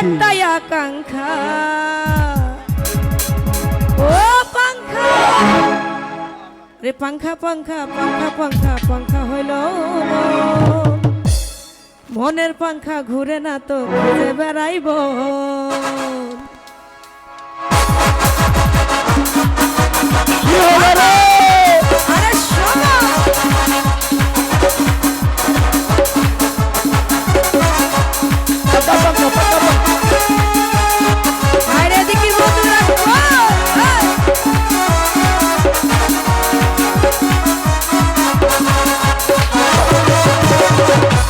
একটাই আকাঙ্ক্ষা ও পাঙ্খা রে পাঙ্খা পাঙ্খা পাঙ্খা পাঙ্খা পাঙ্খা হইল মনের পাঙ্খা ঘুরে না তো ঘুরে বেড়াইব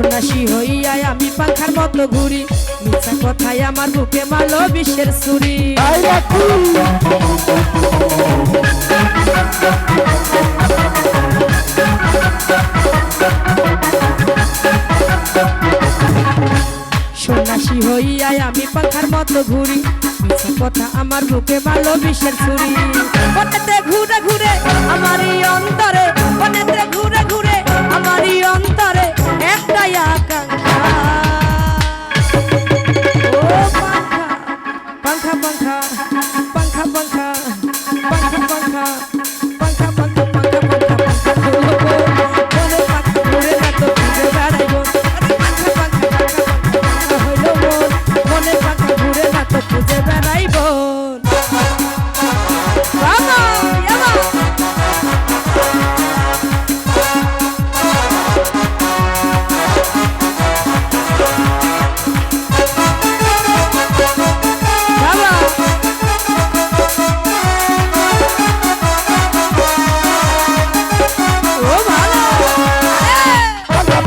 সন্ন্যাসী হইয়াই আমি পাখার মতো ঘুরি। মিথ্যা কথায় আমার বুকে মালো বিশ্বের সুরি সন্ন্যাসী হইয়াই আমি পাখার মতো ঘুরি। মিথ্যা কথা আমার বুকে মালো বিশ্বের সুরি ঘুরে ঘুরে আমারই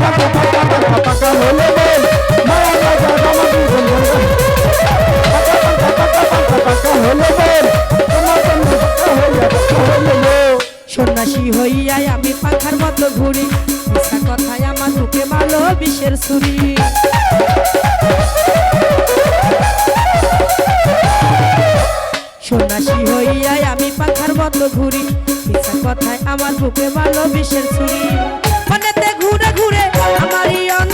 হইয়া সন্ন্যাসী হইয়াই আমি পাখার মতো ঘুরি। মিশা কথায় আমার বুকে মালো বিষের ছুরি। সন্ন্যাসী হইয়াই আমি পাখার মতো ঘুরি। মিশা কথায় আমার বুকে মালো বিষের ছুরি। ঘুরে ঘুরে আমারই অন্তরে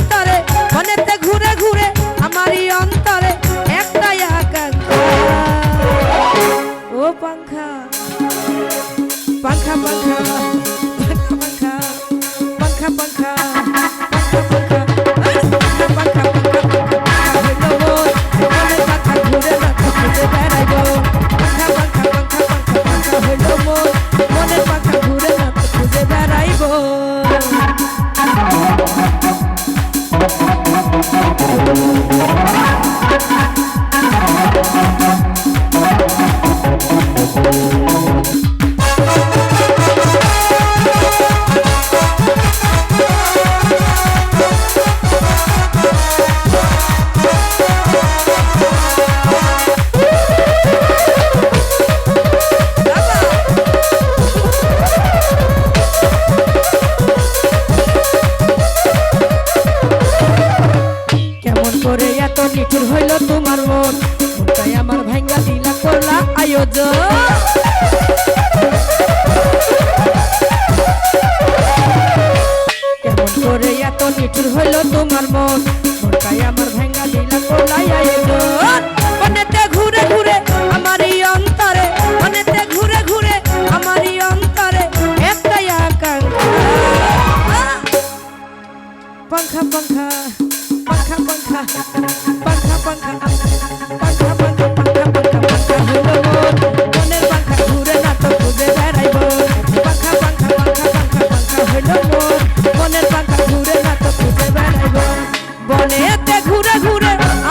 তোমার মন। তাই আমার ভাঙ্গা দিলা করলা আয়োজন। কেমন করে এত নিঠুর হইল তোমার মন? তাই আমার ভাঙ্গা দিলা করলা আয়োজন। মনেতে ঘুরে ঘুরে আমার এই অন্তরে মনেতে ঘুরে ঘুরে আমার এই অন্তরে একটাই আকাঙ্ক্ষা। পাখা পাখা পাখা পাখা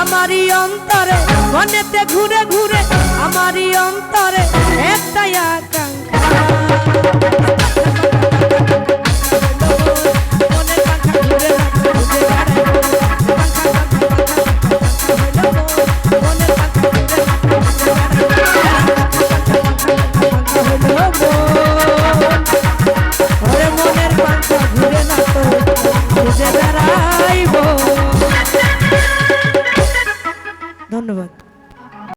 আমারই অন্তরে মনেতে ঘুরে ঘুরে আমারই অন্তরে একটাই আকাঙ্ক্ষা